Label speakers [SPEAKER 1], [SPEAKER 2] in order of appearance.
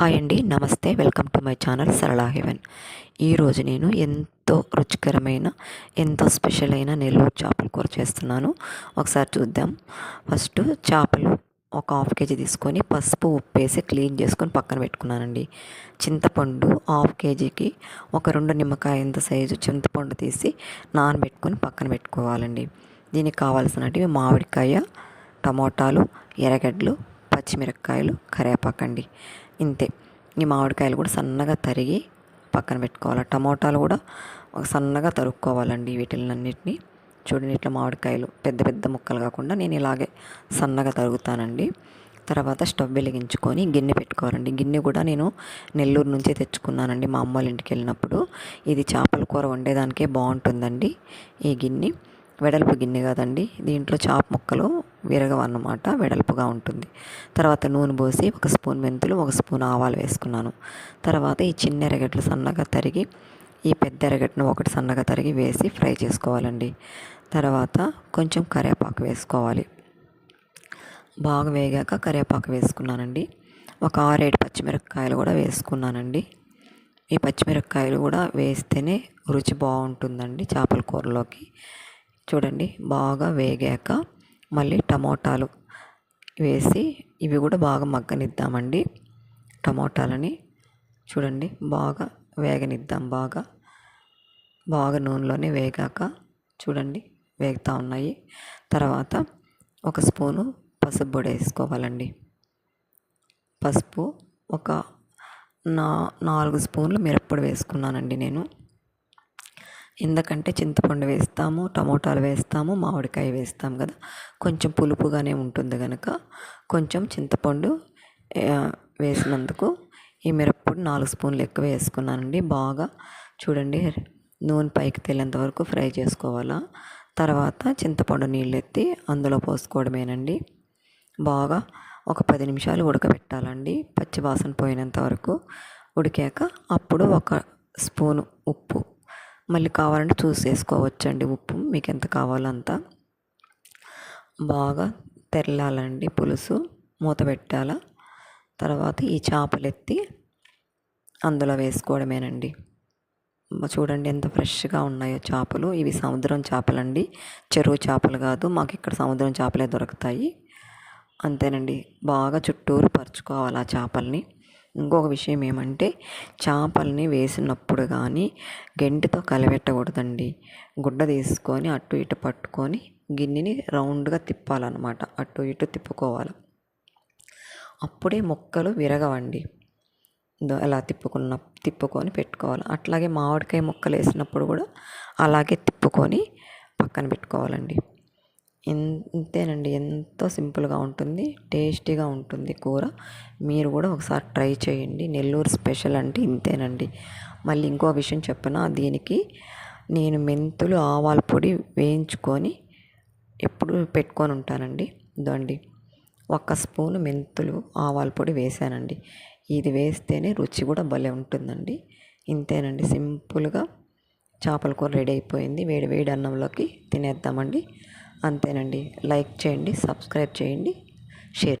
[SPEAKER 1] Hi అండి. నమస్తే. Welcome to my channel Sarala heaven. ఈరోజు నేను ఎంతో రుచికరమైన ఎంతో స్పెషల్ అయిన నెల్లూరు చేపల కూర చేస్తున్నాను. ఒకసారి చూద్దాం. ఫస్ట్ చేపలు ఒక హాఫ్ కేజీ తీసుకొని పసుపు ఉప్పు వేసి క్లీన్ చేసుకొని పక్కన పెట్టుకున్నానండి. చింతపండు హాఫ్ కేజీకి ఒక రెండు నిమ్మకాయ ఎంత సైజు చింతపండు తీసి నానబెట్టుకొని పక్కన పెట్టుకోవాలండి. దీనికి కావాల్సినవి మామిడికాయ టమోటాలు ఎర్రగడ్డలు పచ్చిమిరపకాయలు కరేపాకండి ఇంతే. ఈ మామిడికాయలు కూడా సన్నగా తరిగి పక్కన పెట్టుకోవాలి. టమోటాలు కూడా ఒక సన్నగా తరుక్కోవాలండి వీటిలన్నిటిని. చూడండి ఇట్లా మామిడికాయలు పెద్ద పెద్ద ముక్కలు కాకుండా నేను ఇలాగే సన్నగా తరుగుతానండి. తర్వాత స్టవ్ వెలిగించుకొని గిన్నె పెట్టుకోవాలండి. గిన్నె కూడా నేను నెల్లూరు నుంచే తెచ్చుకున్నానండి మా అమ్మ వాళ్ళ ఇంటికి వెళ్ళినప్పుడు. ఇది చేపల కూర వండేదానికే బాగుంటుందండి ఈ గిన్నె. వెడల్పు గిన్నె కదండి. దీంట్లో చాప ముక్కలు విరగవన్నమాట వెడల్పుగా ఉంటుంది. తర్వాత నూనె పోసి ఒక స్పూన్ మెంతులు ఒక స్పూన్ ఆవాలు వేసుకున్నాను. తర్వాత ఈ చిన్న ఎరగడ్డలు సన్నగా తరిగి ఈ పెద్ద ఎరగడ్డను ఒకటి సన్నగా తరిగి వేసి ఫ్రై చేసుకోవాలండి. తర్వాత కొంచెం కరివేపాకు వేసుకోవాలి. బాగా వేగాక కరివేపాకు వేసుకున్నానండి. ఒక ఆరేడు పచ్చిమిరపకాయలు కూడా వేసుకున్నానండి. ఈ పచ్చిమిరపకాయలు కూడా వేస్తేనే రుచి బాగుంటుందండి చేపల కూరలోకి. చూడండి బాగా వేగాక మళ్ళీ టమోటాలు వేసి ఇవి కూడా బాగా మగ్గనిద్దామండి. టమోటాలని చూడండి బాగా వేగనిద్దాం బాగా. బాగా నూనెలోనే వేగాక చూడండి వేగుతూ ఉన్నాయి. తర్వాత ఒక స్పూను పసుపు పొడి వేసుకోవాలండి. పసుపు ఒక నా నాలుగు స్పూన్లు మిరప్పొడి వేసుకున్నానండి నేను. ఎందుకంటే చింతపండు వేస్తాము టమోటాలు వేస్తాము మామిడికాయ వేస్తాం కదా. కొంచెం పులుపుగానే ఉంటుంది కనుక కొంచెం చింతపండు వేసినందుకు ఈ మిరప్పొడి నాలుగు స్పూన్లు ఎక్కువ వేసుకున్నానండి. బాగా చూడండి నూనె పైకి తేలేంత వరకు ఫ్రై చేసుకోవాలా. తర్వాత చింతపండు నీళ్ళు ఎత్తి అందులో పోసుకోవడమేనండి. బాగా ఒక పది నిమిషాలు ఉడకబెట్టాలండి. పచ్చి వాసన పోయినంత వరకు ఉడికాక అప్పుడు ఒక స్పూను ఉప్పు మళ్ళీ కావాలంటే చూసి చేసుకోవచ్చండి ఉప్పు. మీకు ఎంత కావాలో అంత బాగా తెరలాలండి పులుసు. మూత పెట్టాల. తర్వాత ఈ చేపలు ఎత్తి అందులో వేసుకోవడమేనండి. చూడండి ఎంత ఫ్రెష్గా ఉన్నాయో చేపలు. ఇవి సముద్రం చేపలండి. చెరువు చేపలు కాదు మాకు ఇక్కడ సముద్రం చేపలే దొరుకుతాయి. అంతేనండి. బాగా చుట్టూరు పరుచుకోవాలి ఆ చేపల్ని. ఇంకొక విషయం ఏమంటే చేపల్ని వేసినప్పుడు కానీ గెంటితో కలబెట్టకూడదండి గుడ్డ తీసుకొని అటు ఇటు పట్టుకొని గిన్నెని రౌండ్గా తిప్పాలన్నమాట. అటు ఇటు తిప్పుకోవాలి. అప్పుడే ముక్కలు విరగవండి. అలా తిప్పుకున్న తిప్పుకొని పెట్టుకోవాలి. అట్లాగే మామిడికాయ ముక్కలు వేసినప్పుడు కూడా అలాగే తిప్పుకొని పక్కన పెట్టుకోవాలండి. ఇంతేనండి. ఎంతో సింపుల్గా ఉంటుంది. టేస్టీగా ఉంటుంది కూర. మీరు కూడా ఒకసారి ట్రై చేయండి. నెల్లూరు స్పెషల్ అంటే ఇంతేనండి. మళ్ళీ ఇంకో విషయం చెప్పిన? దీనికి నేను మెంతులు ఆవాల పొడి వేయించుకొని ఎప్పుడు పెట్టుకొని ఉంటానండి. ఇదండి ఒక స్పూను మెంతులు ఆవాల పొడి వేసానండి. ఇది వేస్తేనే రుచి కూడా భలే ఉంటుందండి. ఇంతేనండి. సింపుల్గా చేపల కూర రెడీ అయిపోయింది. వేడి వేడి అన్నంలోకి తినేద్దామండి. అంతేనండి. లైక్ చేయండి సబ్స్క్రైబ్ చేయండి.